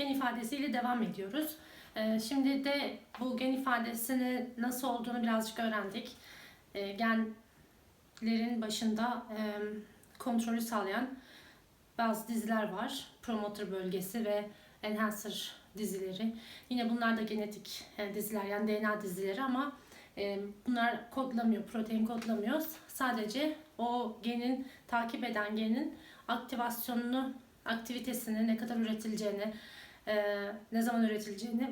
gen ifadesiyle devam ediyoruz. Ee, Şimdi de bu gen ifadesini nasıl olduğunu birazcık öğrendik. Ee, Genlerin başında kontrolü sağlayan bazı diziler var. Promoter bölgesi ve enhancer dizileri. Yine bunlar da genetik e, diziler yani DNA dizileri ama bunlar kodlamıyor, protein kodlamıyor. Sadece o genin takip eden genin aktivasyonunu, aktivitesini, ne kadar üretileceğini, ne zaman üretileceğini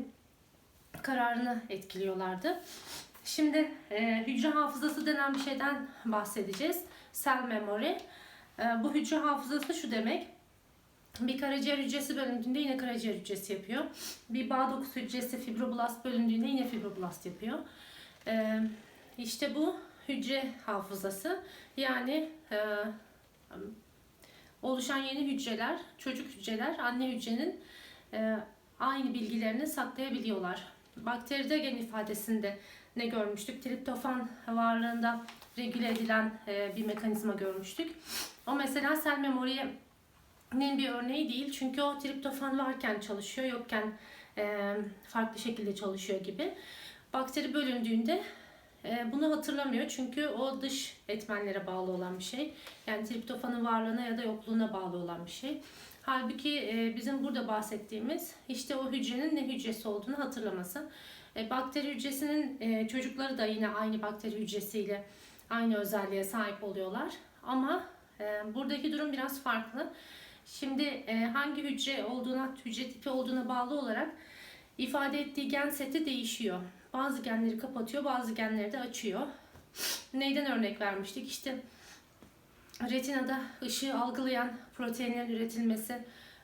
kararını etkiliyorlardı. Şimdi e, hücre hafızası denen bir şeyden bahsedeceğiz. Cell memory. E, bu hücre hafızası şu demek. Bir karaciğer hücresi bölündüğünde yine karaciğer hücresi yapıyor. Bir bağ dokusu hücresi fibroblast bölündüğünde yine fibroblast yapıyor. E, işte bu hücre hafızası. Yani e, oluşan yeni hücreler, çocuk hücreler anne hücrenin e, aynı bilgilerini saklayabiliyorlar. Bakteride gen ifadesinde ne görmüştük? Triptofan varlığında regüle edilen e, bir mekanizma görmüştük. O mesela sel memoriyenin bir örneği değil. Çünkü o triptofan varken çalışıyor, yokken e, farklı şekilde çalışıyor gibi. Bakteri bölündüğünde e, bunu hatırlamıyor çünkü o dış etmenlere bağlı olan bir şey. Yani triptofanın varlığına ya da yokluğuna bağlı olan bir şey. Halbuki e, bizim burada bahsettiğimiz işte o hücrenin ne hücresi olduğunu hatırlaması. E, bakteri hücresinin e, çocukları da yine aynı bakteri hücresiyle aynı özelliğe sahip oluyorlar. Ama buradaki durum biraz farklı. Şimdi hangi hücre olduğuna, hücre tipi olduğuna bağlı olarak ifade ettiği gen seti değişiyor. Bazı genleri kapatıyor, bazı genleri de açıyor. Neyden örnek vermiştik? İşte retinada ışığı algılayan proteinlerin üretilmesi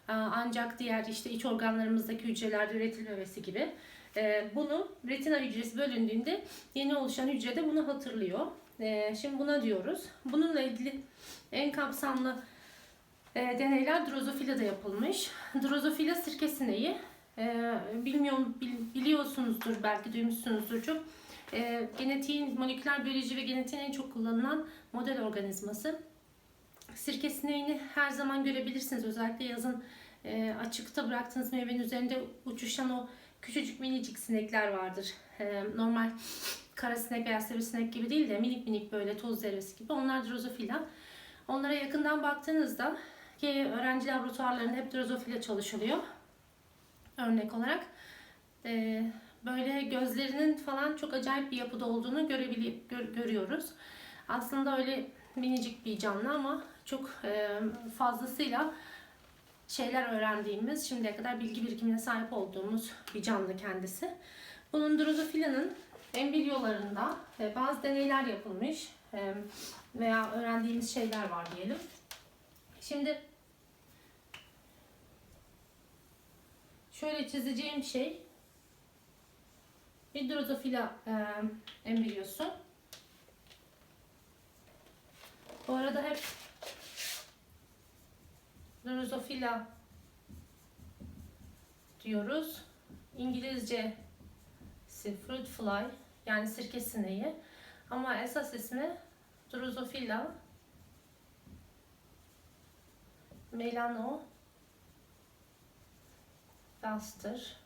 e, ancak diğer işte iç organlarımızdaki hücrelerde üretilmemesi gibi. E, Bunu retina hücresi bölündüğünde yeni oluşan hücre de bunu hatırlıyor. E, Şimdi buna diyoruz. Bununla ilgili en kapsamlı deneyler drozofila'da yapılmış. Drozofila sirke sineği. Bilmiyorum, biliyorsunuzdur belki duymuşsunuzdur çok. Genetiğin, moleküler biyoloji ve genetiğin en çok kullanılan model organizması. Sirke sineğini her zaman görebilirsiniz. Özellikle yazın e, açıkta bıraktığınız meyvenin üzerinde uçuşan o küçücük minicik sinekler vardır. E, normal kara sinek veya sivrisinek gibi değil de minik minik böyle toz zerresi gibi. Onlar drozofila. Onlara yakından baktığınızda ki öğrenci laboratuvarlarında hep drozofila çalışılıyor. Örnek olarak. E, böyle gözlerinin falan çok acayip bir yapıda olduğunu görebili gör, görüyoruz. Aslında öyle minicik bir canlı ama çok e, fazlasıyla şeyler öğrendiğimiz, şimdiye kadar bilgi birikimine sahip olduğumuz bir canlı kendisi. Bunun drozofila'nın embriyolarında e, bazı deneyler yapılmış e, veya öğrendiğimiz şeyler var diyelim. Şimdi şöyle çizeceğim şey bir drozofila embriyosu. Bu arada hep Drosophylla diyoruz. İngilizce fruit fly yani sirke sineği. Ama esas ismi Drosophila Melano Duster.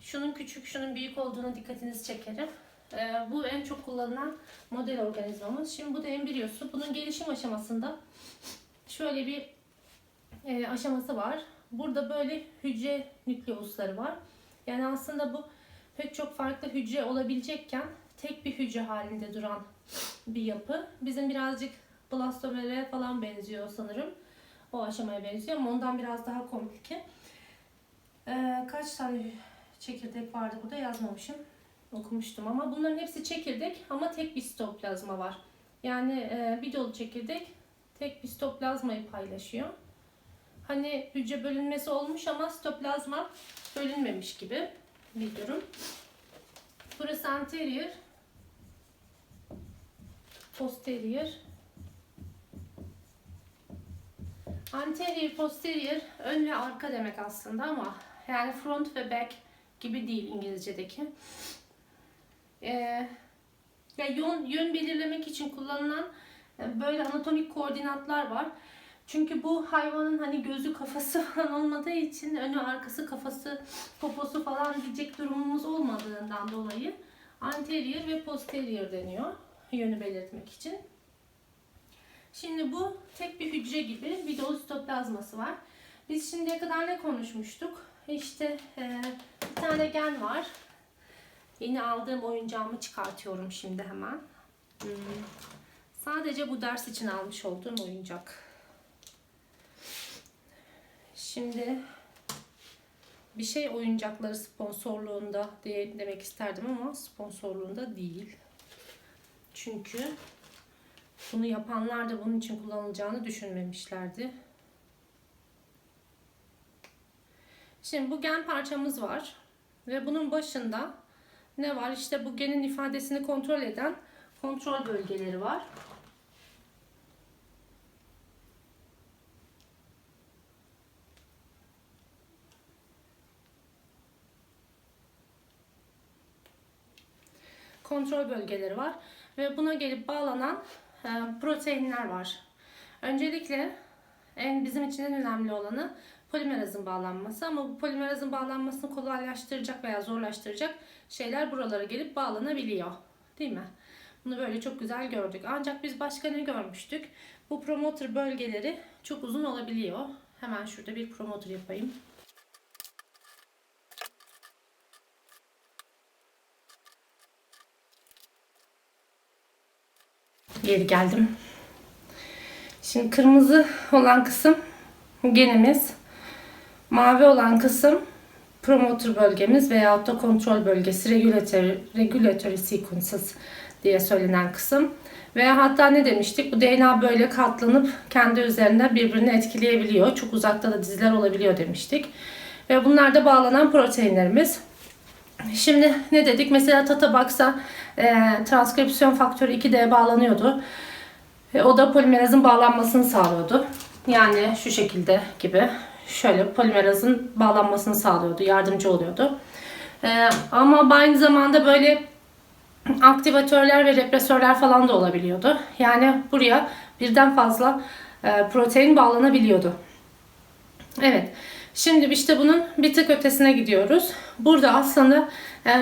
Şunun küçük, şunun büyük olduğunu dikkatinizi çekerim. Ee, bu en çok kullanılan model organizmamız. Şimdi bu da embriyosu. Bunun gelişim aşamasında şöyle bir e, aşaması var. Burada böyle hücre nükleusları var. Yani aslında bu pek çok farklı hücre olabilecekken tek bir hücre halinde duran bir yapı. Bizim birazcık blastomere falan benziyor sanırım. O aşamaya benziyor ama ondan biraz daha komplike. Ee, kaç tane çekirdek vardı burada yazmamışım. Okumuştum ama bunların hepsi çekirdek ama tek bir sitoplazma var. Yani e, bir dolu çekirdek tek bir sitoplazmayı paylaşıyor. Hani hücre bölünmesi olmuş ama sitoplazma bölünmemiş gibi bir durum. Burası anterior, posterior. Anterior, posterior ön ve arka demek aslında ama yani front ve back gibi değil İngilizce'deki. Ee, ya yön, yön belirlemek için kullanılan e, böyle anatomik koordinatlar var. Çünkü bu hayvanın hani gözü kafası falan olmadığı için önü arkası kafası poposu falan diyecek durumumuz olmadığından dolayı anterior ve posterior deniyor yönü belirtmek için. Şimdi bu tek bir hücre gibi bir dolu sitoplazması var. Biz şimdiye kadar ne konuşmuştuk? İşte e, bir tane gen var. Yeni aldığım oyuncağımı çıkartıyorum şimdi hemen. Hmm. Sadece bu ders için almış olduğum oyuncak. Şimdi bir şey oyuncakları sponsorluğunda diye demek isterdim ama sponsorluğunda değil. Çünkü bunu yapanlar da bunun için kullanılacağını düşünmemişlerdi. Şimdi bu gen parçamız var ve bunun başında ne var? İşte bu genin ifadesini kontrol eden kontrol bölgeleri var. Kontrol bölgeleri var ve buna gelip bağlanan e, proteinler var. Öncelikle en bizim için en önemli olanı polimerazın bağlanması ama bu polimerazın bağlanmasını kolaylaştıracak veya zorlaştıracak şeyler buralara gelip bağlanabiliyor. Değil mi? Bunu böyle çok güzel gördük. Ancak biz başka ne görmüştük? Bu promoter bölgeleri çok uzun olabiliyor. Hemen şurada bir promoter yapayım. Geri geldim. Şimdi kırmızı olan kısım genimiz. Mavi olan kısım promoter bölgemiz veyahut da kontrol bölgesi regulatory, regulatory sequences diye söylenen kısım. Veya hatta ne demiştik? Bu DNA böyle katlanıp kendi üzerinde birbirini etkileyebiliyor. Çok uzakta da diziler olabiliyor demiştik. Ve bunlar da bağlanan proteinlerimiz. Şimdi ne dedik? Mesela Tata Box'a e, transkripsiyon faktörü 2D bağlanıyordu. E, o da polimerazın bağlanmasını sağlıyordu. Yani şu şekilde gibi şöyle polimerazın bağlanmasını sağlıyordu, yardımcı oluyordu. E, ama aynı zamanda böyle aktivatörler ve represörler falan da olabiliyordu. Yani buraya birden fazla e, protein bağlanabiliyordu. Evet. Şimdi işte bunun bir tık ötesine gidiyoruz. Burada aslında e,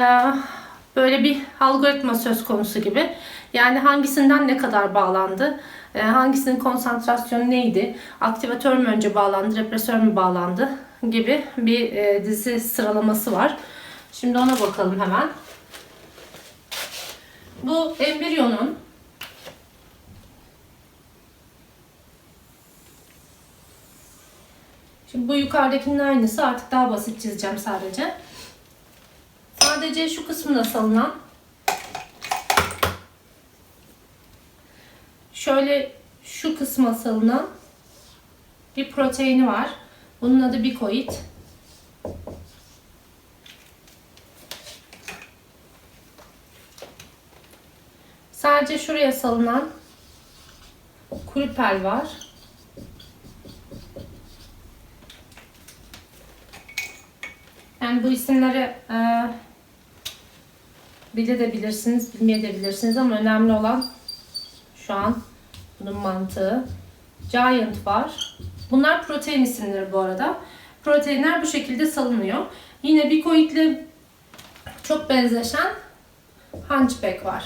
böyle bir algoritma söz konusu gibi. Yani hangisinden ne kadar bağlandı, e, hangisinin konsantrasyonu neydi, aktivatör mü önce bağlandı, represör mü bağlandı gibi bir e, dizi sıralaması var. Şimdi ona bakalım hemen. Bu embriyonun Şimdi bu yukarıdakinin aynısı artık daha basit çizeceğim sadece. Sadece şu kısmına salınan şöyle şu kısma salınan bir proteini var. Bunun adı bikoid. Sadece şuraya salınan kuripel var. Yani bu isimleri e, bilebilirsiniz, bilmeyebilirsiniz ama önemli olan şu an bunun mantığı. Giant var. Bunlar protein isimleri bu arada. Proteinler bu şekilde salınıyor. Yine bikoidle çok benzeşen hunchback var.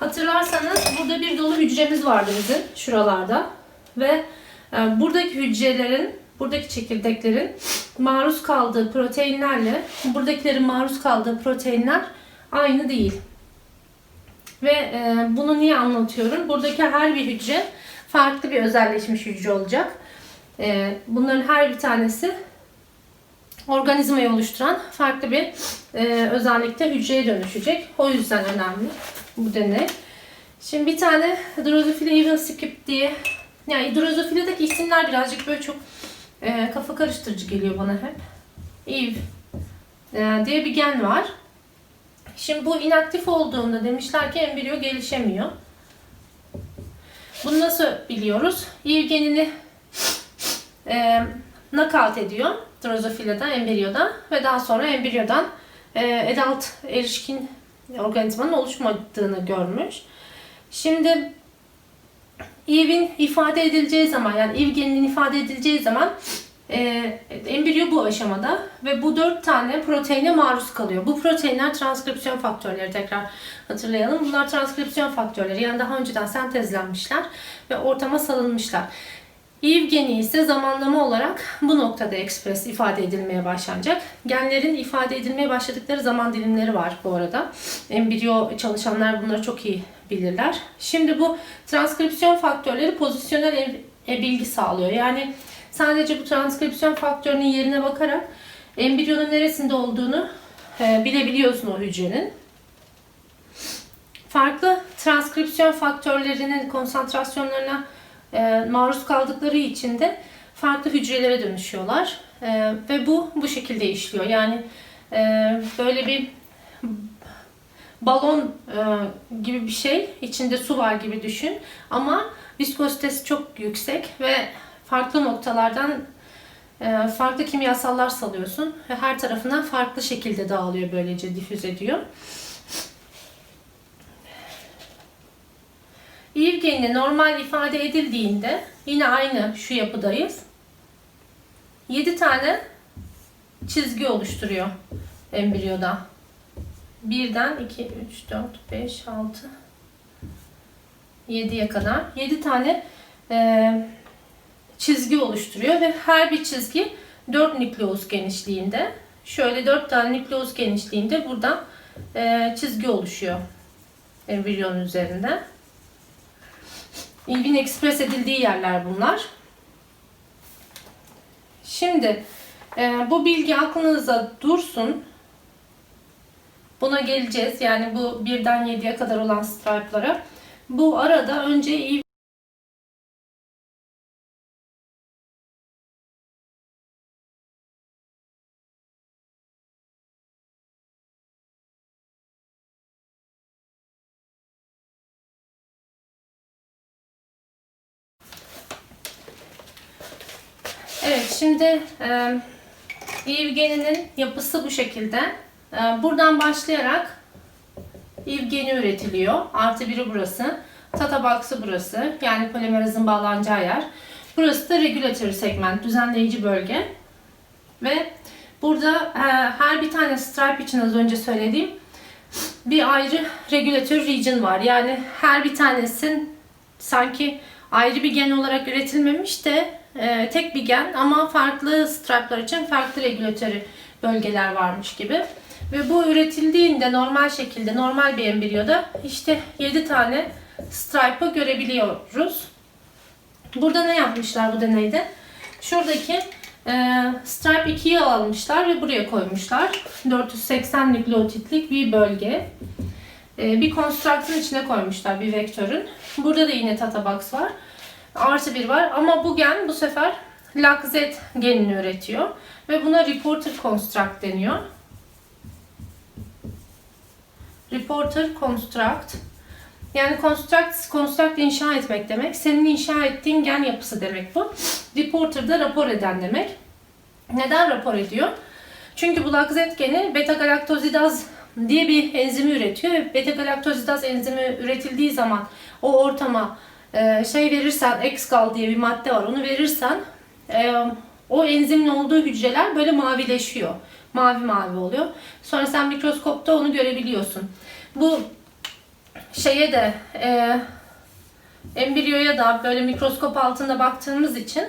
Hatırlarsanız burada bir dolu hücremiz vardı bizim şuralarda ve e, buradaki hücrelerin, buradaki çekirdeklerin maruz kaldığı proteinlerle buradakilerin maruz kaldığı proteinler aynı değil. Ve e, bunu niye anlatıyorum? Buradaki her bir hücre farklı bir özelleşmiş hücre olacak. E, bunların her bir tanesi organizmayı oluşturan farklı bir e, özellikte hücreye dönüşecek. O yüzden önemli bu deney. Şimdi bir tane Drosophila evil skip diye yani Drosophila'daki isimler birazcık böyle çok e, kafa karıştırıcı geliyor bana hep. Eve e, diye bir gen var. Şimdi bu inaktif olduğunda demişler ki embriyo gelişemiyor. Bunu nasıl biliyoruz? Eve genini e, knockout ediyor Drosophila'da, embriyoda ve daha sonra embriyodan e, adult erişkin organizmanın oluşmadığını görmüş. Şimdi Eve'in ifade edileceği zaman yani Eve geninin ifade edileceği zaman e, embriyo bu aşamada ve bu dört tane proteine maruz kalıyor. Bu proteinler transkripsiyon faktörleri tekrar hatırlayalım. Bunlar transkripsiyon faktörleri yani daha önceden sentezlenmişler ve ortama salınmışlar. Eve geni ise zamanlama olarak bu noktada ekspres ifade edilmeye başlanacak. Genlerin ifade edilmeye başladıkları zaman dilimleri var bu arada. Embriyo çalışanlar bunları çok iyi bilirler. Şimdi bu transkripsiyon faktörleri pozisyonel e, bilgi sağlıyor. Yani sadece bu transkripsiyon faktörünün yerine bakarak embriyonun neresinde olduğunu e, bilebiliyorsun o hücrenin. Farklı transkripsiyon faktörlerinin konsantrasyonlarına e, maruz kaldıkları için de farklı hücrelere dönüşüyorlar. E, ve bu bu şekilde işliyor. Yani e, böyle bir balon e, gibi bir şey. içinde su var gibi düşün. Ama viskozitesi çok yüksek ve farklı noktalardan e, farklı kimyasallar salıyorsun. Ve her tarafına farklı şekilde dağılıyor böylece difüz ediyor. Eve geni normal ifade edildiğinde yine aynı şu yapıdayız. 7 tane çizgi oluşturuyor embriyoda. 1'den 2, 3, 4, 5, 6, 7'ye kadar 7 tane e, çizgi oluşturuyor ve her bir çizgi 4 nükleus genişliğinde. Şöyle 4 tane nükleus genişliğinde burada e, çizgi oluşuyor embriyonun üzerinde. İlgin ekspres edildiği yerler bunlar. Şimdi e, bu bilgi aklınızda dursun. Buna geleceğiz. Yani bu birden 7'ye kadar olan stripe'lara. Bu arada önce iyi Evet şimdi e, Evgeni'nin yapısı bu şekilde. E, buradan başlayarak Evgeni üretiliyor. Artı biri burası. Tata burası. Yani polimerazın bağlanacağı yer. Burası da regulatory segment, düzenleyici bölge. Ve burada e, her bir tane stripe için az önce söylediğim bir ayrı regulatory region var. Yani her bir tanesin sanki ayrı bir gen olarak üretilmemiş de e, tek bir gen ama farklı stripe'lar için farklı regülatörü bölgeler varmış gibi. Ve bu üretildiğinde normal şekilde normal bir embriyoda işte 7 tane stripe'ı görebiliyoruz. Burada ne yapmışlar bu deneyde? Şuradaki e, stripe 2'yi almışlar ve buraya koymuşlar. 480 nükleotitlik bir bölge. E, bir konstruktun içine koymuşlar bir vektörün. Burada da yine tata box var artı bir var ama bu gen bu sefer LAC-Z genini üretiyor ve buna reporter construct deniyor. Reporter construct yani construct, construct inşa etmek demek. Senin inşa ettiğin gen yapısı demek bu. Reporter da rapor eden demek. Neden rapor ediyor? Çünkü bu LAC-Z geni beta galaktozidaz diye bir enzimi üretiyor. Beta galaktozidaz enzimi üretildiği zaman o ortama e, şey verirsen Xgal diye bir madde var onu verirsen e, o enzimin olduğu hücreler böyle mavileşiyor. Mavi mavi oluyor. Sonra sen mikroskopta onu görebiliyorsun. Bu şeye de e, embriyoya da böyle mikroskop altında baktığımız için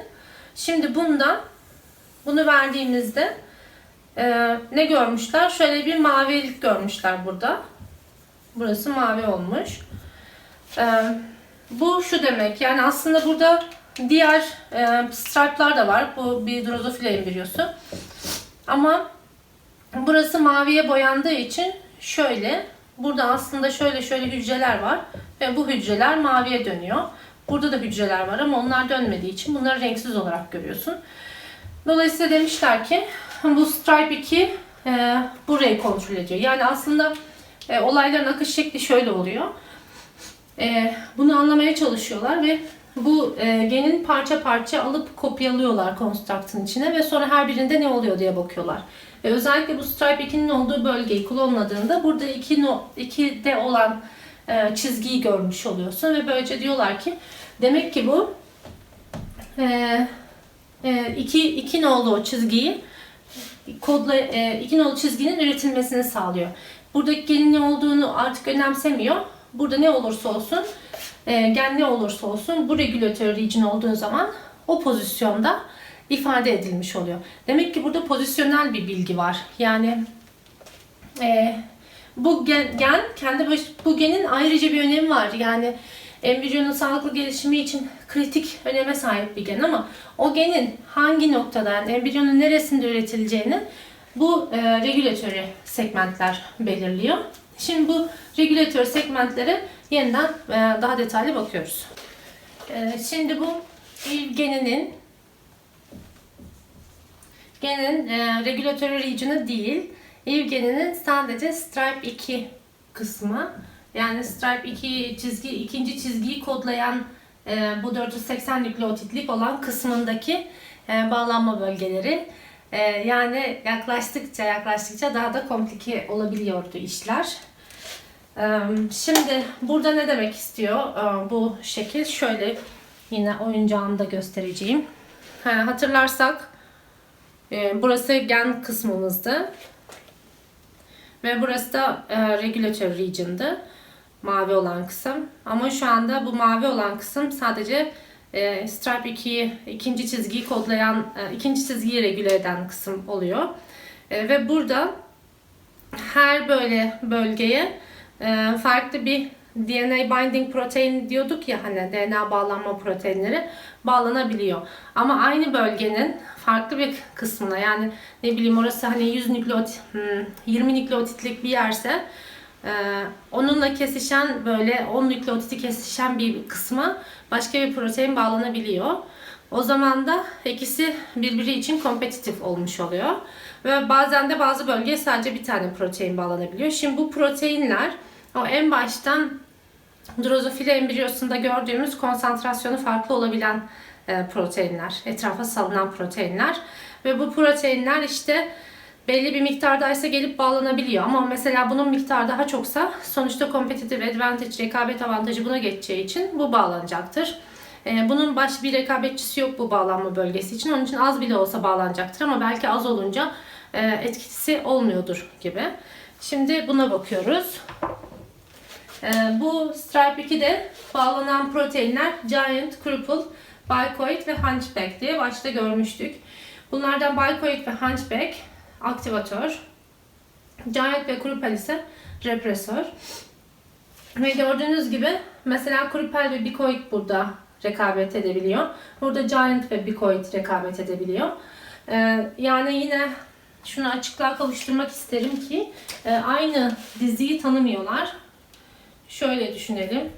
şimdi bunda bunu verdiğimizde e, ne görmüşler? Şöyle bir mavilik görmüşler burada. Burası mavi olmuş. E, bu şu demek yani aslında burada diğer e, stripe'lar da var. Bu bir drozofila embriyosu. Ama burası maviye boyandığı için şöyle burada aslında şöyle şöyle hücreler var ve bu hücreler maviye dönüyor. Burada da hücreler var ama onlar dönmediği için bunları renksiz olarak görüyorsun. Dolayısıyla demişler ki bu stripe 2 e, burayı kontrol ediyor. Yani aslında e, olayların akış şekli şöyle oluyor. E, bunu anlamaya çalışıyorlar ve bu e, genin parça parça alıp kopyalıyorlar konstruktın içine ve sonra her birinde ne oluyor diye bakıyorlar. Ve özellikle bu stripe 2'nin olduğu bölgeyi klonladığında burada 2 no, 2'de olan e, çizgiyi görmüş oluyorsun ve böylece diyorlar ki demek ki bu e, e, iki, iki nolu o çizgiyi kodla e, iki nolu çizginin üretilmesini sağlıyor. Buradaki genin ne olduğunu artık önemsemiyor. Burada ne olursa olsun e, gen ne olursa olsun bu regülatör region olduğu zaman o pozisyonda ifade edilmiş oluyor. Demek ki burada pozisyonel bir bilgi var. Yani e, bu gen, gen kendi baş, bu genin ayrıca bir önemi var. Yani embriyonun sağlıklı gelişimi için kritik öneme sahip bir gen ama o genin hangi noktada yani embriyonun neresinde üretileceğini bu e, regülatörü segmentler belirliyor. Şimdi bu regülatör segmentlere yeniden e, daha detaylı bakıyoruz. E, şimdi bu geninin genin e, regülatörü region'ı değil, il geninin sadece stripe 2 kısmı. Yani stripe 2 çizgi, ikinci çizgiyi kodlayan e, bu 480 nükleotitlik olan kısmındaki e, bağlanma bölgeleri. Yani yaklaştıkça yaklaştıkça daha da komplike olabiliyordu işler. Şimdi burada ne demek istiyor e, bu şekil? Şöyle yine oyuncağımda göstereceğim. Ha, hatırlarsak e, burası gen kısmımızdı. Ve burası da e, regülatör region'dı. Mavi olan kısım. Ama şu anda bu mavi olan kısım sadece e, stripe 2'yi, ikinci çizgiyi kodlayan, ikinci çizgiyi regüle eden kısım oluyor. Ve burada her böyle bölgeye e, farklı bir DNA binding protein diyorduk ya hani DNA bağlanma proteinleri bağlanabiliyor. Ama aynı bölgenin farklı bir kısmına yani ne bileyim orası hani 100 nükleotit, 20 nükleotitlik bir yerse e, onunla kesişen böyle 10 nükleotiti kesişen bir kısmı başka bir protein bağlanabiliyor. O zaman da ikisi birbiri için kompetitif olmuş oluyor. Ve bazen de bazı bölgeye sadece bir tane protein bağlanabiliyor. Şimdi bu proteinler o en baştan drozofili embriyosunda gördüğümüz konsantrasyonu farklı olabilen e, proteinler, etrafa salınan proteinler ve bu proteinler işte belli bir miktardaysa gelip bağlanabiliyor ama mesela bunun miktarı daha çoksa sonuçta competitive advantage, rekabet avantajı buna geçeceği için bu bağlanacaktır. E, bunun baş bir rekabetçisi yok bu bağlanma bölgesi için. Onun için az bile olsa bağlanacaktır ama belki az olunca etkisi olmuyordur gibi. Şimdi buna bakıyoruz. Bu Stripe 2'de bağlanan proteinler Giant, Cripple, Bicoid ve Hunchback diye başta görmüştük. Bunlardan Bicoid ve Hunchback aktivatör, Giant ve Cripple ise represör. Ve gördüğünüz gibi mesela Cripple ve Bicoid burada rekabet edebiliyor. Burada Giant ve Bicoid rekabet edebiliyor. Yani yine şunu açıklığa kavuşturmak isterim ki aynı diziyi tanımıyorlar. Şöyle düşünelim.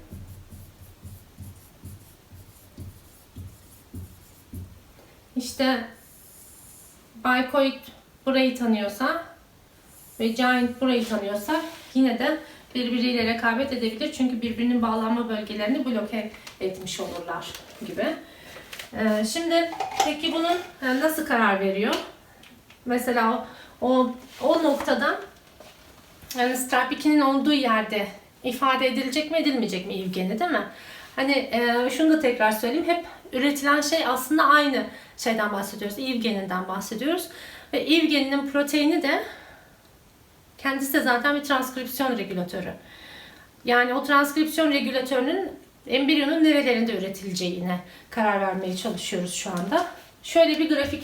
İşte Bicoid burayı tanıyorsa ve Giant burayı tanıyorsa yine de birbiriyle rekabet edebilir. Çünkü birbirinin bağlanma bölgelerini bloke etmiş olurlar gibi. Ee, şimdi peki bunun e, nasıl karar veriyor? Mesela o, o noktada yani Strap 2'nin olduğu yerde ifade edilecek mi edilmeyecek mi ilgeni değil mi? Hani e, şunu da tekrar söyleyeyim. Hep üretilen şey aslında aynı şeyden bahsediyoruz. İvgeninden bahsediyoruz. Ve İvgeninin proteini de kendisi de zaten bir transkripsiyon regülatörü. Yani o transkripsiyon regülatörünün embriyonun nerelerinde üretileceğine karar vermeye çalışıyoruz şu anda. Şöyle bir grafik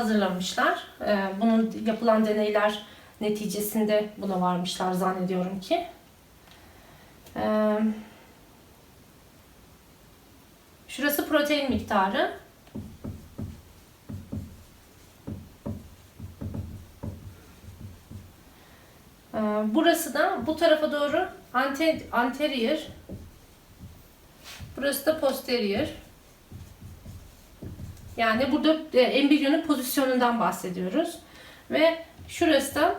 hazırlamışlar. E, bunun yapılan deneyler neticesinde buna varmışlar zannediyorum ki. Ee, şurası protein miktarı. Ee, burası da bu tarafa doğru anterior. Burası da posterior. Yani burada e, embriyonun pozisyonundan bahsediyoruz. Ve şurası da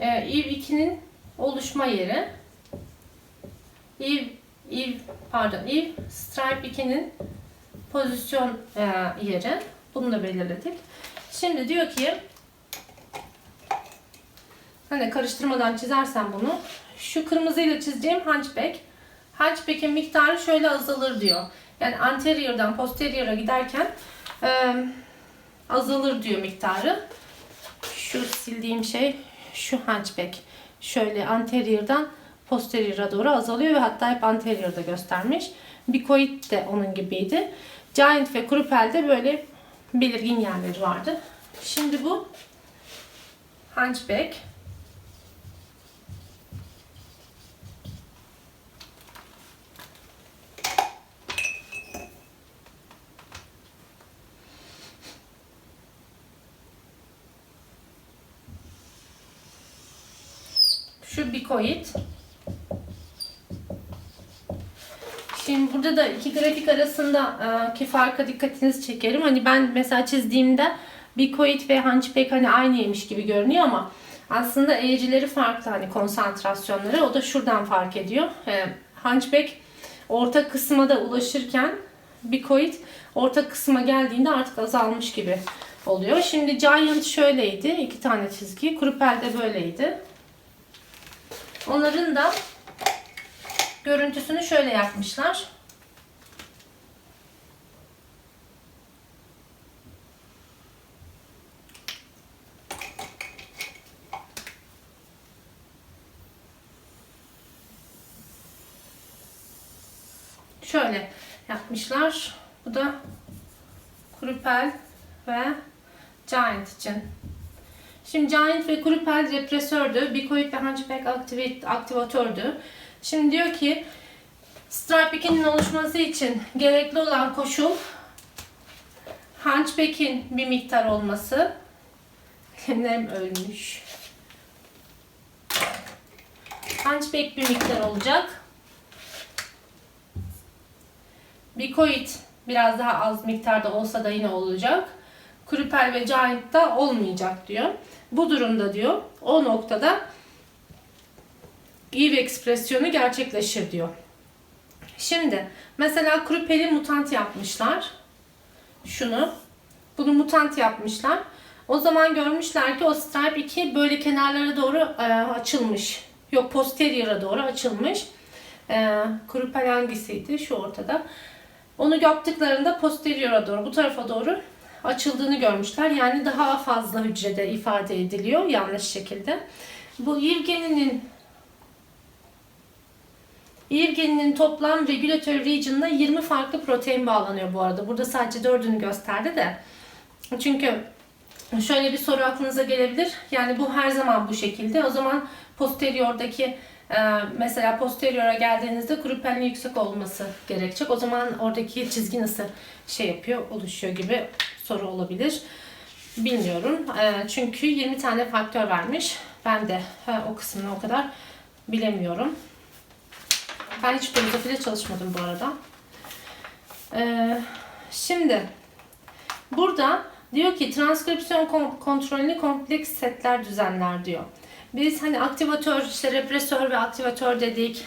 e, IV2'nin oluşma yeri. Eve, Eve pardon Eve Stripe 2'nin pozisyon e, yeri. Bunu da belirledik. Şimdi diyor ki Hani karıştırmadan çizersen bunu. Şu kırmızıyla çizeceğim hunchback. Hunchback'in miktarı şöyle azalır diyor. Yani anterior'dan posterior'a giderken e, azalır diyor miktarı. Şu sildiğim şey şu hunchback. Şöyle anterior'dan posterior'a doğru azalıyor ve hatta hep anterior'da göstermiş. Bikoid de onun gibiydi. Giant ve Krupel'de böyle belirgin yerleri vardı. Şimdi bu hunchback. Şu bikoid. Şimdi burada da iki grafik arasındaki farka dikkatinizi çekerim. Hani ben mesela çizdiğimde bikoid ve hunchback hani aynıymış gibi görünüyor ama aslında eğrileri farklı hani konsantrasyonları. O da şuradan fark ediyor. Ee, hunchback orta kısma da ulaşırken bikoid orta kısma geldiğinde artık azalmış gibi oluyor. Şimdi giant şöyleydi. iki tane çizgi. Krupel de böyleydi. Onların da görüntüsünü şöyle yapmışlar. Şöyle yapmışlar. Bu da Krupel ve Giant için. Şimdi Giant ve Krupel represördü. Bikoid ve Hunchback aktivit, aktivatördü. Şimdi diyor ki Stripe 2'nin oluşması için gerekli olan koşul Hunchback'in bir miktar olması. Kendim ölmüş. Hunchback bir miktar olacak. Bikoid biraz daha az miktarda olsa da yine olacak. Krupel ve Giant da olmayacak diyor. Bu durumda diyor o noktada Eve ekspresyonu gerçekleşir diyor. Şimdi mesela Krupel'i mutant yapmışlar. Şunu. Bunu mutant yapmışlar. O zaman görmüşler ki o stripe 2 böyle kenarlara doğru e, açılmış. Yok posterior'a doğru açılmış. E, Krupel hangisiydi? Şu ortada. Onu yaptıklarında posterior'a doğru, bu tarafa doğru açıldığını görmüşler. Yani daha fazla hücrede ifade ediliyor yanlış şekilde. Bu Evgenin'in Evgenin'in toplam regulatory region'ına 20 farklı protein bağlanıyor bu arada. Burada sadece 4'ünü gösterdi de. Çünkü şöyle bir soru aklınıza gelebilir. Yani bu her zaman bu şekilde. O zaman posteriordaki e, mesela posteriora geldiğinizde krupelin yüksek olması gerekecek. O zaman oradaki çizgi nasıl şey yapıyor, oluşuyor gibi soru olabilir. Bilmiyorum. E, çünkü 20 tane faktör vermiş. Ben de o kısmını o kadar bilemiyorum. Ben hiç filozofide çalışmadım bu arada. Ee, şimdi burada diyor ki transkripsiyon kontrolünü kompleks setler düzenler diyor. Biz hani aktivatör, işte represör ve aktivatör dedik,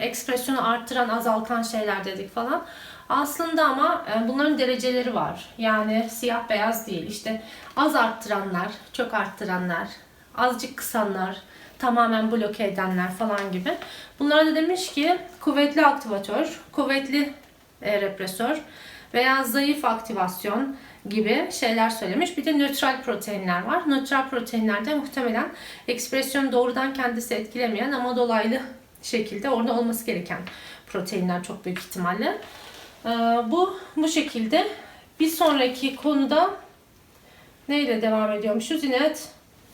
ekspresyonu arttıran, azaltan şeyler dedik falan. Aslında ama bunların dereceleri var. Yani siyah beyaz değil. İşte az arttıranlar, çok arttıranlar, azıcık kısanlar, tamamen bloke edenler falan gibi. Bunlara da demiş ki kuvvetli aktivatör, kuvvetli e, represör veya zayıf aktivasyon gibi şeyler söylemiş. Bir de nötral proteinler var. Nötral proteinlerde muhtemelen ekspresyonu doğrudan kendisi etkilemeyen ama dolaylı şekilde orada olması gereken proteinler çok büyük ihtimalle. Ee, bu bu şekilde. Bir sonraki konuda neyle devam ediyormuşuz? Yine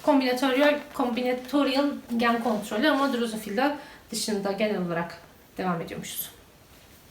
kombinatorial, kombinatorial gen kontrolü ama drozofilde dışında genel olarak devam ediyormuşuz.